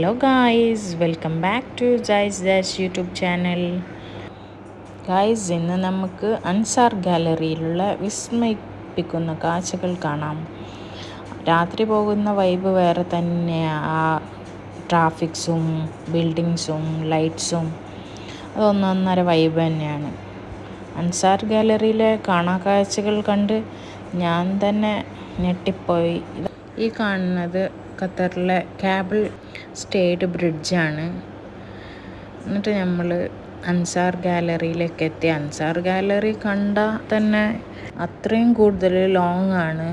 Hello guys welcome back to Jais dash YouTube channel. Guys ഇന്ന് നമുക്ക് അൻസാർ ഗാലറിയിലുള്ള വിസ്മയിപ്പിക്കുന്ന കാഴ്ചകൾ കാണാം. രാത്രി പോകുന്ന വൈബ് വേറെ തന്നെ. ആ ട്രാഫിക്സും ബിൽഡിങ്സും ലൈറ്റ്സും അതൊന്നൊന്നര വൈബ് തന്നെയാണ്. അൻസാർ ഗാലറിയിലെ കാണാ കാഴ്ചകൾ കണ്ട് ഞാൻ തന്നെ ഞെട്ടിപ്പോയി. ഈ കാണുന്നത് ഖത്തറിലെ കാബിൾ സ്റ്റേറ്റ് ബ്രിഡ്ജാണ്. എന്നിട്ട് നമ്മൾ അൻസാർ ഗാലറിയിലേക്ക് എത്തി. അൻസാർ ഗാലറി കണ്ടാൽ തന്നെ അത്രയും കൂടുതൽ ലോങ് ആണ്.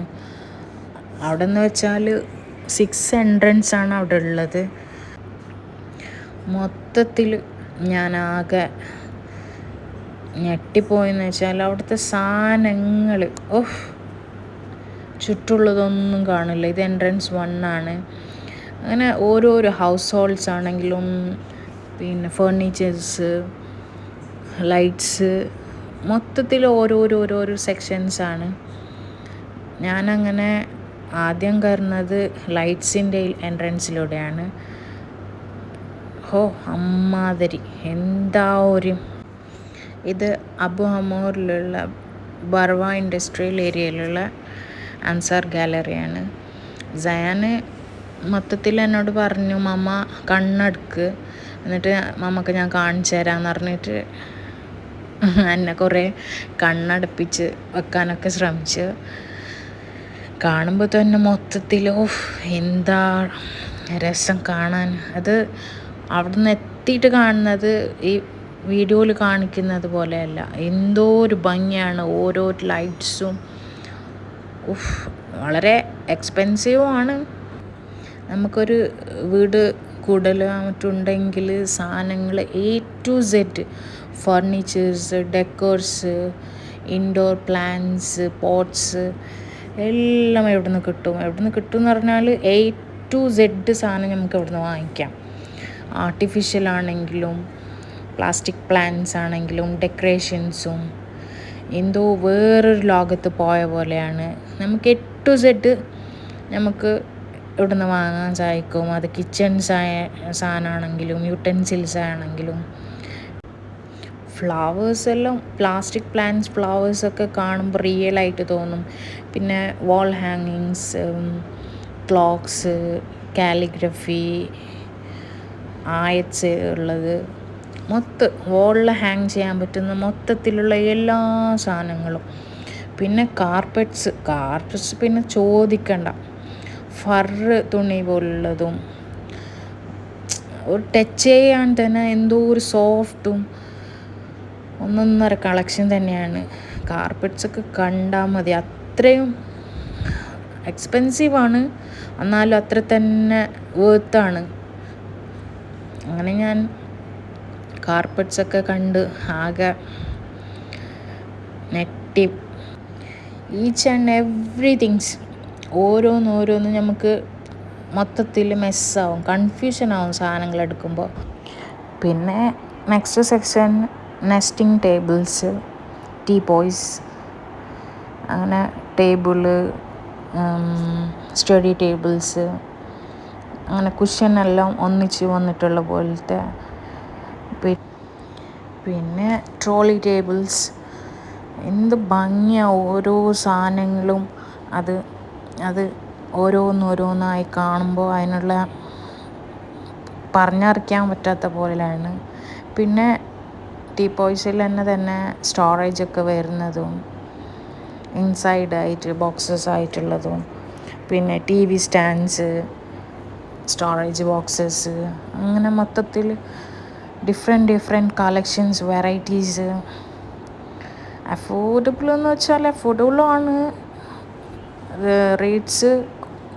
അവിടെ നിന്ന് വെച്ചാൽ സിക്സ് എൻട്രൻസ് ആണ് അവിടെ ഉള്ളത്. മൊത്തത്തിൽ ഞാൻ ആകെ ഞെട്ടിപ്പോയെന്ന് വെച്ചാൽ അവിടുത്തെ സാധനങ്ങൾ ഓഹ് ചുറ്റുള്ളതൊന്നും കാണില്ല. ഇത് എൻട്രൻസ് വൺ ആണ്. അങ്ങനെ ഓരോരോ ഹൗസ് ഹോൾഡ്സ് ആണെങ്കിലും പിന്നെ ഫേർണിച്ചേഴ്സ് ലൈറ്റ്സ് മൊത്തത്തിൽ ഓരോരോ ഓരോരോ സെക്ഷൻസ് ആണ്. ഞാനങ്ങനെ ആദ്യം കയറുന്നത് ലൈറ്റ്സിന്റെ എൻട്രൻസിലൂടെയാണ് ഹോ അമ്മാതിരി. എന്താ ഒരു ഇത് അബു ഹമൂറിലുള്ള ബർവ ഇൻഡസ്ട്രിയൽ ഏരിയയിലുള്ള അൻസാർ ഗാലറിയാണ്. സയാന് മൊത്തത്തിൽ എന്നോട് പറഞ്ഞു മമ്മ കണ്ണെടുക്ക്. എന്നിട്ട് മമ്മക്ക് ഞാൻ കാണിച്ചു തരാമെന്ന് പറഞ്ഞിട്ട് എന്നെ കുറേ കണ്ണടപ്പിച്ച് വെക്കാനൊക്കെ ശ്രമിച്ചു. കാണുമ്പോൾ തന്നെ മൊത്തത്തിൽ ഓഫ് എന്താ രസം കാണാൻ? അത് അവിടെ നിന്ന് എത്തിയിട്ട് കാണുന്നത് ഈ വീഡിയോയിൽ കാണിക്കുന്നത് പോലെയല്ല. എന്തോ ഒരു ഭംഗിയാണ് ഓരോ ലൈറ്റ്സും ഉഫ് വളരെ എക്സ്പെൻസീവുമാണ് നമുക്കൊരു വീട് കൂടുതലായിട്ടുണ്ടെങ്കിൽ സാധനങ്ങൾ A to set furnitures decors indoor plants pots എല്ലാം എവിടെ നിന്ന് കിട്ടും. എവിടെ നിന്ന് കിട്ടും എന്ന് പറഞ്ഞാൽ എ ടു സെഡ് സാധനം നമുക്ക് എവിടെ നിന്ന് വാങ്ങിക്കാം. ആർട്ടിഫിഷ്യൽ ആണെങ്കിലും പ്ലാസ്റ്റിക് പ്ലാന്റ്സ് ആണെങ്കിലും ഡെക്കറേഷൻസും എന്തോ വേറൊരു ലോകത്ത് പോയ പോലെയാണ്. നമുക്ക് എ ടു സെഡ് നമുക്ക് ഇവിടുന്ന് വാങ്ങാൻ സാധിക്കും. അത് കിച്ചൺ സാധനമാണെങ്കിലും യൂട്ടൻസിൽസ് ആണെങ്കിലും. ഫ്ലവേഴ്സ് എല്ലാം പ്ലാസ്റ്റിക് പ്ലാന്റ്സ് ഫ്ലവേഴ്സൊക്കെ കാണുമ്പോൾ റിയൽ ആയിട്ട് തോന്നും. പിന്നെ വാൾ ഹാങ്ങിങ്സ് ക്ലോക്സ് കാലിഗ്രഫി ആയത്സ് ഉള്ളത്. മൊത്തം വോളിൽ ഹാങ് ചെയ്യാൻ പറ്റുന്ന മൊത്തത്തിലുള്ള എല്ലാ സാധനങ്ങളും. പിന്നെ കാർപ്പറ്റ്സ് കാർപ്പറ്റ്സ് പിന്നെ ചോദിക്കണ്ട. ഫറ് തുണി പോലുള്ളതും ഒരു ടച്ച് ചെയ്യാൻ തന്നെ എന്തോ ഒരു സോഫ്റ്റും ഒന്നൊന്നര കളക്ഷൻ തന്നെയാണ്. കാർപ്പറ്റ്സൊക്കെ കണ്ടാൽ മതി. അത്രയും എക്സ്പെൻസീവാണ് എന്നാലും അത്ര തന്നെ വേർത്താണ് അങ്ങനെ ഞാൻ കാർപ്പറ്റ്സൊക്കെ കണ്ട് ആകെ നെറ്റി ഈച്ച് ആൻഡ് എവ്രിതിങ്സ് ഓരോന്നോരോന്ന് നമുക്ക് മൊത്തത്തിൽ മെസ്സാവും കൺഫ്യൂഷൻ ആവും സാധനങ്ങൾ എടുക്കുമ്പോൾ പിന്നെ next section nesting tables teapoys അങ്ങനെ ടേബിൾ സ്റ്റഡി ടേബിൾസ് അങ്ങനെ കുഷ്യനെല്ലാം ഒന്നിച്ച് വന്നിട്ടുള്ള പോലത്തെ പിന്നെ ട്രോളി ടേബിൾസ് എന്ത് ഭംഗിയാണ് ഓരോ സാധനങ്ങളും. അത് അത് ഓരോന്നോരോന്നായി കാണുമ്പോൾ അതിനുള്ള പറഞ്ഞറിയിക്കാൻ പറ്റാത്ത പോലെയാണ്. പിന്നെ ടീ പോയ്സിൽ തന്നെ തന്നെ സ്റ്റോറേജ് ഒക്കെ വരുന്നതും ഇൻസൈഡായിട്ട് ബോക്സസ് ആയിട്ടുള്ളതും. പിന്നെ T V stands storage boxes അങ്ങനെ മൊത്തത്തിൽ different different collections varieties affordable എന്ന് വെച്ചാൽ അഫോർഡബിളാണ് റേറ്റ്സ്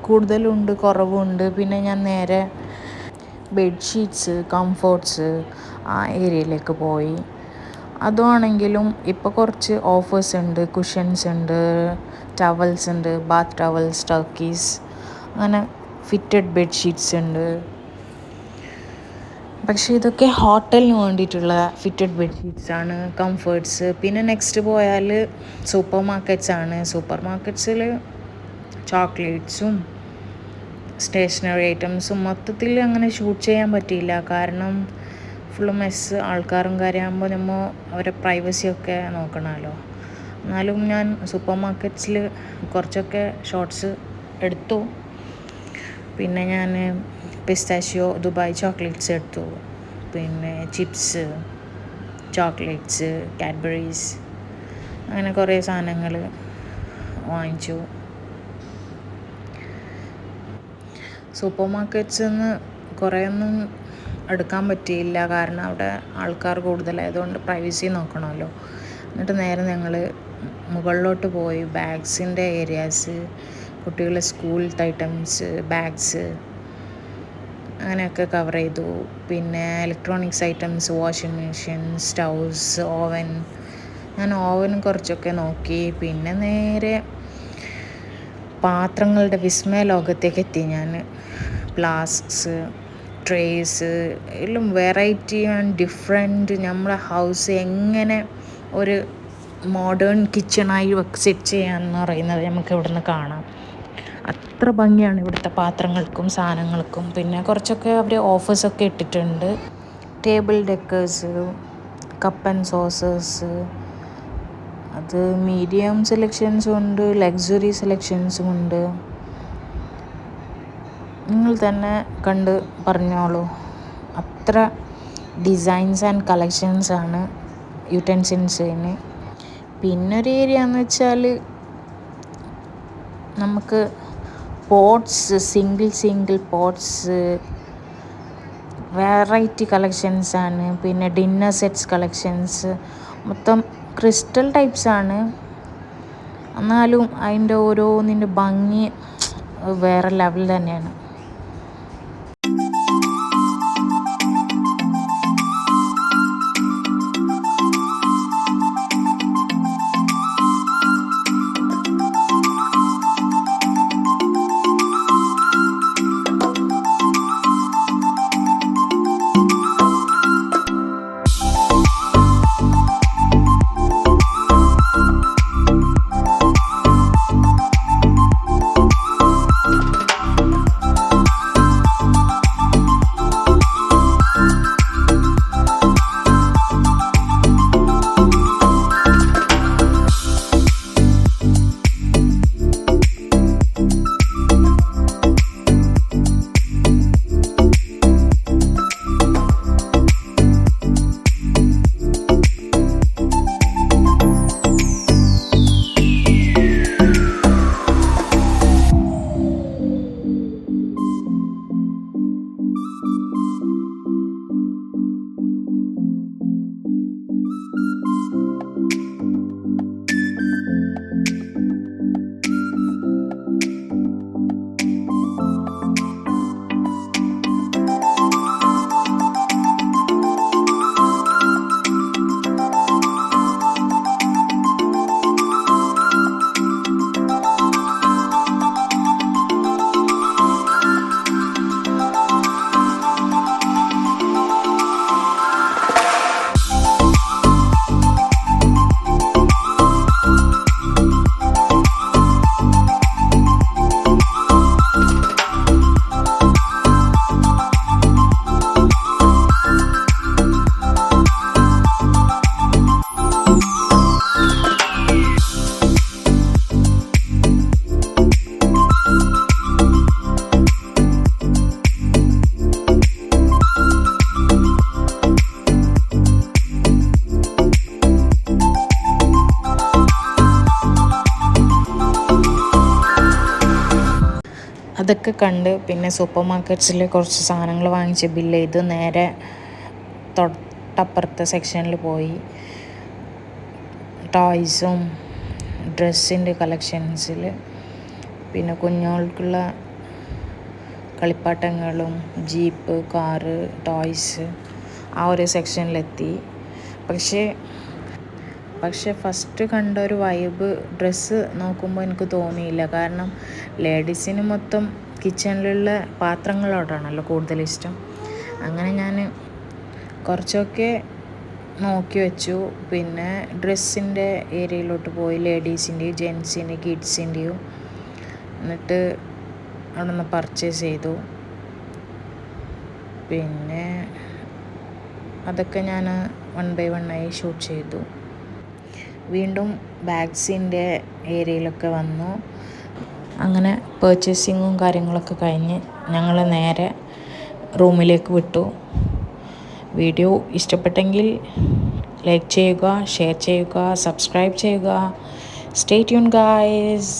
കൂടുതലുണ്ട് കുറവുണ്ട്. പിന്നെ ഞാൻ നേരെ ബെഡ്ഷീറ്റ്സ് കംഫോർട്ട്സ് ആ ഏരിയയിലേക്ക് പോയി. അതുമാണെങ്കിലും ഇപ്പോൾ കുറച്ച് ഓഫേഴ്സ് ഉണ്ട് കുഷൻസ് ഉണ്ട് ടവൽസ് ഉണ്ട് ബാത്ത് ടവൽസ് ടർക്കീസ് അങ്ങനെ ഫിറ്റഡ് ബെഡ്ഷീറ്റ്സ് ഉണ്ട്. പക്ഷേ ഇതൊക്കെ ഹോട്ടലിന് വേണ്ടിയിട്ടുള്ള ഫിറ്റഡ് ബെഡ്ഷീറ്റ്സ് ആണ് കംഫേർട്സ് പിന്നെ നെക്സ്റ്റ് പോയാൽ സൂപ്പർ മാർക്കറ്റ്സ് ആണ്. സൂപ്പർ മാർക്കറ്റ്സിൽ ചോക്ലേറ്റ്സും സ്റ്റേഷനറി ഐറ്റംസും മൊത്തത്തിൽ അങ്ങനെ ഷൂട്ട് ചെയ്യാൻ പറ്റിയില്ല. കാരണം ഫുള്ള് മെസ്സ് ആൾക്കാരും കാര്യമാകുമ്പോൾ നമ്മൾ അവരെ പ്രൈവസിയൊക്കെ നോക്കണമല്ലോ. എന്നാലും ഞാൻ സൂപ്പർ മാർക്കറ്റ്സിൽ കുറച്ചൊക്കെ ഷോർട്സ് എടുത്തു. പിന്നെ ഞാൻ പിസ്താഷ്യോ ദുബായ് ചോക്ലേറ്റ്സ് എടുത്തു. പിന്നെ ചിപ്സ് ചോക്ലേറ്റ്സ് കാഡ്ബറീസ് അങ്ങനെ കുറേ സാധനങ്ങൾ വാങ്ങിച്ചു. സൂപ്പർ മാർക്കറ്റ്സിൽ നിന്ന് കുറേയൊന്നും എടുക്കാൻ പറ്റിയില്ല. കാരണം അവിടെ ആൾക്കാർ കൂടുതലായതുകൊണ്ട് പ്രൈവസി നോക്കണമല്ലോ. എന്നിട്ട് നേരെ ഞങ്ങൾ മുകളിലോട്ട് പോയി. ബാഗ്സിന്റെ ഏരിയാസ് കുട്ടികളുടെ സ്കൂളിലത്തെ ഐറ്റംസ് ബാഗ്സ് അങ്ങനെയൊക്കെ കവർ ചെയ്തു. പിന്നെ electronics items washing machine stoves oven ഞാൻ ഓവനും കുറച്ചൊക്കെ നോക്കി. പിന്നെ നേരെ പാത്രങ്ങളുടെ വിസ്മയ ലോകത്തേക്ക് എത്തി ഞാൻ ഫ്ലാസ്ക്സ് ട്രേസ് എല്ലാം വെറൈറ്റി ആൻഡ് ഡിഫറെന്റ് നമ്മുടെ ഹൗസ് എങ്ങനെ ഒരു മോഡേൺ കിച്ചണായി സെറ്റ് ചെയ്യാമെന്ന് പറയുന്നത് നമുക്ക് ഇവിടുന്ന് കാണാം. അത്ര ഭംഗിയാണ് ഇവിടുത്തെ പാത്രങ്ങൾക്കും സാധനങ്ങൾക്കും. പിന്നെ കുറച്ചൊക്കെ അവർ ഓഫേഴ്സൊക്കെ ഇട്ടിട്ടുണ്ട്. Table decors cup and saucers അത് മീഡിയം സെലക്ഷൻസും ഉണ്ട് ലക്സുറി സെലക്ഷൻസും ഉണ്ട്. നിങ്ങൾ തന്നെ കണ്ട് പറഞ്ഞോളൂ. അത്ര ഡിസൈൻസ് ആൻഡ് കളക്ഷൻസ് ആണ് യുറ്റൻസിൽസിന് പിന്നൊരു ഏരിയ എന്ന് വെച്ചാൽ നമുക്ക് pots single single pots variety collections ആണ്. പിന്നെ ഡിന്നർ സെറ്റ്സ് കളക്ഷൻസ് മൊത്തം ക്രിസ്റ്റൽ ടൈപ്സ് ആണ്. എന്നാലും അതിന്റെ ഓരോന്നിന്റെ ഭംഗി വേറെ ലെവൽ തന്നെയാണ്. അതൊക്കെ കണ്ട് പിന്നെ സൂപ്പർ മാർക്കറ്റ്സിൽ കുറച്ച് സാധനങ്ങൾ വാങ്ങിച്ച് ബില്ല് ചെയ്ത് നേരെ തൊട്ടപ്പുറത്തെ സെക്ഷനിൽ പോയി. ടോയ്സും ഡ്രസ്സിന്റെ കളക്ഷൻസിൽ പിന്നെ കുഞ്ഞുങ്ങൾക്കുള്ള കളിപ്പാട്ടങ്ങളും ജീപ്പ് കാറ് ടോയ്സ് ആ ഒരു സെക്ഷനിലെത്തി പക്ഷേ പക്ഷെ ഫസ്റ്റ് കണ്ട ഒരു വൈബ് ഡ്രസ്സ് നോക്കുമ്പോൾ എനിക്ക് തോന്നിയില്ല. കാരണം ലേഡീസിന് മൊത്തം കിച്ചണിലുള്ള പാത്രങ്ങളോടാണല്ലോ കൂടുതൽ ഇഷ്ടം. അങ്ങനെ ഞാൻ കുറച്ചൊക്കെ നോക്കി വെച്ചു. പിന്നെ ഡ്രസ്സിന്റെ ഏരിയയിലോട്ട് പോയി ലേഡീസിന്റെയും ജെൻസിന്റെയും കിഡ്സിന്റെയും എന്നിട്ട് അവിടെ നിന്ന് പർച്ചേസ് ചെയ്തു. പിന്നെ അതൊക്കെ ഞാൻ വൺ ബൈ വൺ ആയി ഷൂട്ട് ചെയ്തു. വീണ്ടും ബാഗ്സിന്റെ ഏരിയയിലൊക്കെ വന്നു. അങ്ങനെ പേർച്ചേസിങ്ങും കാര്യങ്ങളൊക്കെ കഴിഞ്ഞ് ഞങ്ങൾ നേരെ റൂമിലേക്ക് വിട്ടു. വീഡിയോ ഇഷ്ടപ്പെട്ടെങ്കിൽ ലൈക്ക് ചെയ്യുക ഷെയർ ചെയ്യുക സബ്സ്ക്രൈബ് ചെയ്യുക. Stay tune guys